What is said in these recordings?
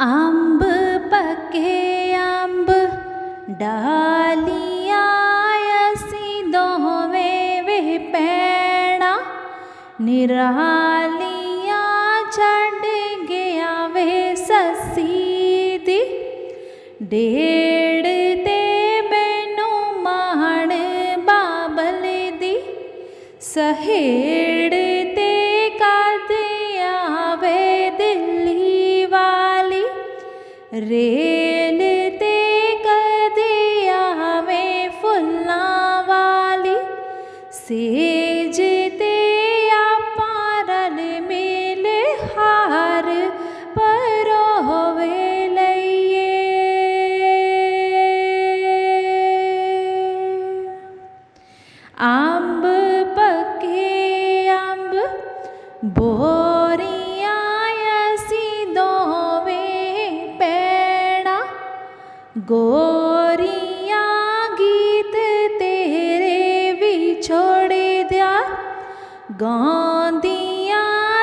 ਅੰਬ ਪੱਕੇ ਅੰਬ ਡਾਲੀਆਂ ਅਸੀਂ ਦੋਵੇਂ ਵੇ ਪੈਣਾ। ਨਿਰਾਲੀਆਂ ਛੱਡ ਗਿਆ ਵੇ ਸੱਸੀ ਦੀ। ਡੇੜ ਤੇ ਮੈਨੂੰ ਮਾਣ ਬਾਬਲ ਦੀ। ਸਹੇੜ दे वाली सेज ਗੋਰੀਆਂ ਗੀਤ ਤੇਰੇ ਵੀ ਛੋੜ ਦਿਆ। ਗਾਉਂਦੀਆਂ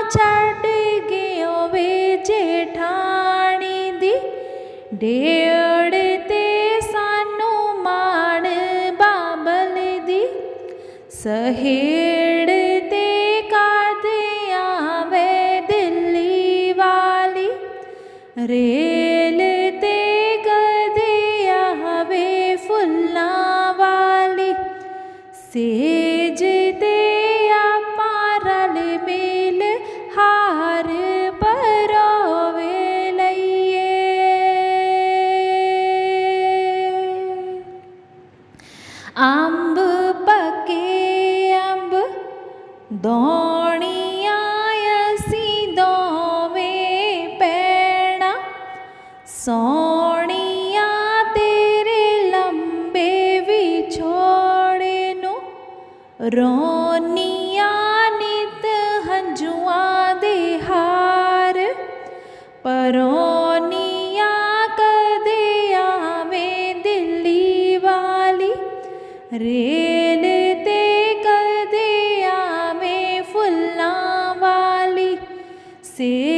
ਛੱਡ ਗਿਓ ਵੇ ਜੇਠਾਣੀ ਦੀ। ਡੇੜ ਤੇ ਸਾਨੂੰ ਮਾਣ ਬਾਬਲ ਦੀ। ਸਹੇੜ ਤੇ ਕਦ ਵੇ ਦਿੱਲੀ ਵਾਲੀ। ਰੇ सेजदे या पारल मेल हार परोवे लइए आम रोन हञ्जु परोनिया कदे आवे दिल्ली वाली रेल ते कदे आवे फुल्ला वाली से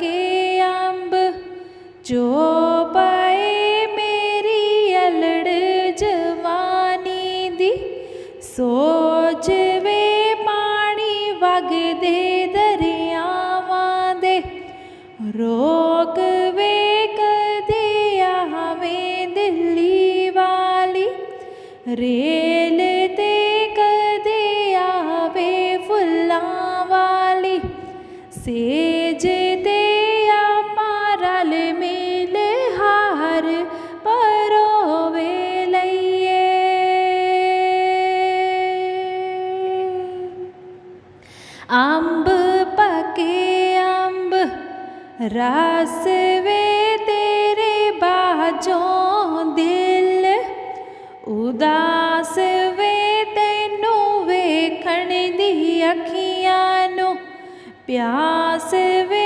ਕੇ ਅੰਬ, ਜੋ ਪਏ ਮੇਰੀ ਅਲੜ ਜਵਾਨੀ ਦੀ ਸੋਚ ਵੇ ਪਾਣੀ ਵਗਦੇ ਦਰਿਆਵਾਂ ਦੇ ਰੋਕ ਵੇ ਕਦੇ ਆਵੇਂ ਦਿੱਲੀ ਵਾਲੀ, ਰੇਲ ਤੇ ਕਦੇ ਆਵੇ ਫੁੱਲਾਂ ਵਾਲੀ ਸੇ ਅੰਬ ਪਕੇ ਅੰਬ, ਰਸ ਵੇ ਤੇਰੇ ਬਾਝੋਂ ਦਿਲ। ਉਦਾਸ ਵੇ ਤੈਨੂੰ ਵੇਖਣ ਦੀ ਅੱਖੀਆਂ ਨੂੰ, ਪਿਆਸ ਵੇ